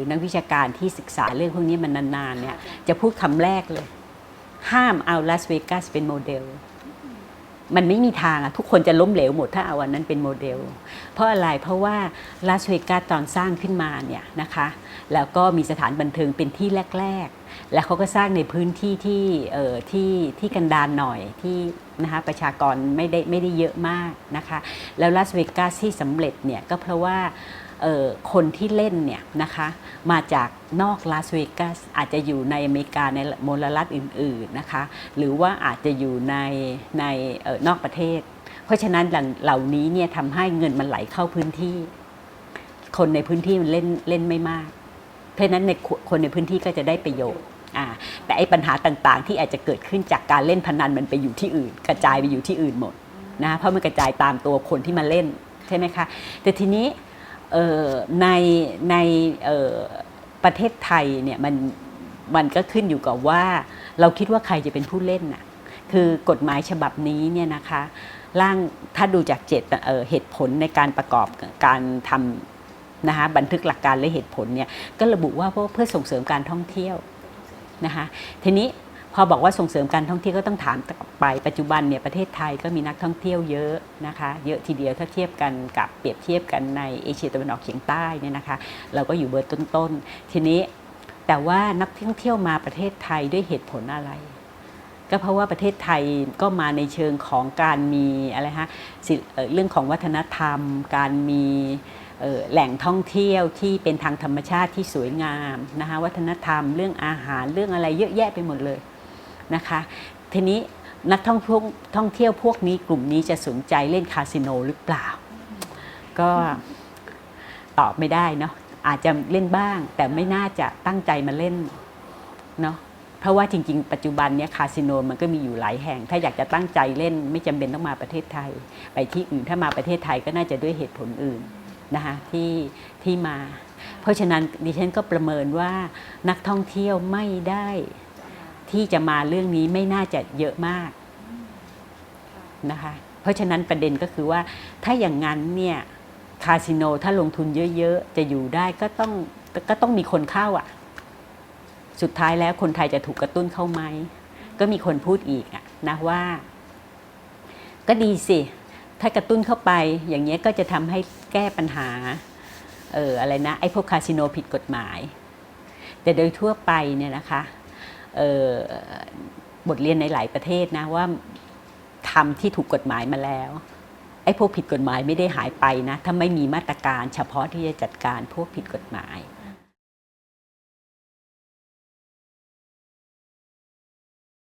รือนักวิชาการที่ศึกษาเรื่องพวกนี้มันนานๆเนี่ยจะพูดคำแรกเลย ห้ามเอาลาสเวกัสเป็นโมเดล มันไม่มีทางอะทุกคนจะล้มเหลวหมดถ้าเอาวันนั้นเป็นโมเดล เพราะอะไรเพราะว่าลาสเวกัสตอนสร้างขึ้นมาเนี่ยนะคะแล้วก็มีสถานบันเทิงเป็นที่แรก ๆ แล้วเขาก็สร้างในพื้นที่ที่เอ่อที่ที่กันดารหน่อยที่นะคะประชากรไม่ได้ไม่ได้เยอะมากนะคะแล้วลาสเวกัสที่สำเร็จเนี่ยก็เพราะว่าเอ่อ คนที่เล่นเนี่ยนะคะมาจากนอกลาสเวกัสอาจจะอยู่ในอเมริกาในมลรัฐอื่นๆนะคะหรือว่าอาจจะอยู่ในในออนอกประเทศ เพราะฉะนั้นเหล่านี้เนี่ยทำให้เงินมันไหลเข้าพื้นที่ คนในพื้นที่มันเล่นเล่นไม่มาก เพราะฉะนั้นในคนในพื้นที่ก็จะได้ประโยชน์อ่าแต่ไอ้ปัญหาต่างๆ ที่อาจจะเกิดขึ้นจากการเล่นพนันมันไปอยู่ที่อื่น กระจายไปอยู่ที่อื่นหมดนะเพราะมันกระจายตามตัวคนที่มาเล่นใช่ไหมคะแต่ทีนี้ ในในออประเทศไทยเนี่ยมันมันก็ขึ้นอยู่กับว่า เราคิดว่าใครจะเป็นผู้เล่นน่ะคือกฎหมายฉบับนี้เนี่ยนะคะร่างถ้าดูจากเจตเเหตุผลในการประกอบการทำนะคะบันทึกหลักการและเหตุผลเนี่ยก็ระบุว่าเพื่อเพื่อส่งเสริมการท่องเที่ยวนะคะทีนี้ พอบอกว่าส่งเสริมการท่องเที่ยวก็ต้องถามกลับไปปัจจุบันเนี่ยประเทศไทยก็มีนักท่องเที่ยวเยอะนะคะ เยอะทีเดียวถ้าเทียบกันกับเปรียบเทียบกันในเอเชียตะวันออกเฉียงใต้เนี่ยนะคะ เราก็อยู่เบอร์ต้นๆทีนี้แต่ว่านักท่องเที่ยวมาประเทศไทยด้วยเหตุผลอะไร ก็เพราะว่าประเทศไทยก็มาในเชิงของการมีอะไรฮะเรื่องของวัฒนธรรม การมีแหล่งท่องเที่ยวที่เป็นทางธรรมชาติที่สวยงามนะคะวัฒนธรรมเรื่องอาหารเรื่องอะไรเยอะแยะไปหมดเลย นะคะ ทีนี้นักท่องเที่ยวท่องเที่ยวพวกนี้กลุ่มนี้จะสนใจเล่นคาสิโนหรือเปล่า ก็ตอบไม่ได้เนาะอาจจะเล่นบ้าง แต่ไม่น่าจะตั้งใจมาเล่นเนาะเพราะว่าจริง ๆ ปัจจุบันเนี้ยคาสิโนมันก็มีอยู่หลายแห่ง ถ้าอยากจะตั้งใจเล่นไม่จำเป็นต้องมาประเทศไทย ไปที่อื่นถ้ามาประเทศไทยก็น่าจะด้วยเหตุผลอื่นนะคะที่ที่มา เพราะฉะนั้นดิฉันก็ประเมินว่านักท่องเที่ยวไม่ได้ ที่จะมาเรื่องนี้ไม่น่าจะเยอะมากนะคะ เพราะฉะนั้นประเด็นก็คือว่าถ้าอย่างนั้นเนี่ยคาสิโนถ้าลงทุนเยอะๆ จะอยู่ได้ก็ต้องก็ต้องมีคนเข้าอะ สุดท้ายแล้วคนไทยจะถูกกระตุ้นเข้าไหม ก็มีคนพูดอีกอะนะว่า ก็ดีสิ ถ้ากระตุ้นเข้าไปอย่างเงี้ยก็จะทำให้แก้ปัญหาเอออะไรนะ ไอ้พวกคาสิโนผิดกฎหมาย แต่โดยทั่วไปเนี่ยนะคะ บทเรียนในหลายประเทศนะว่าทำที่ถูกกฎหมายมาแล้วไอ้พวกผิดกฎหมายไม่ได้หายไปนะ ถ้าไม่มีมาตรการเฉพาะที่จะจัดการพวกผิดกฎหมาย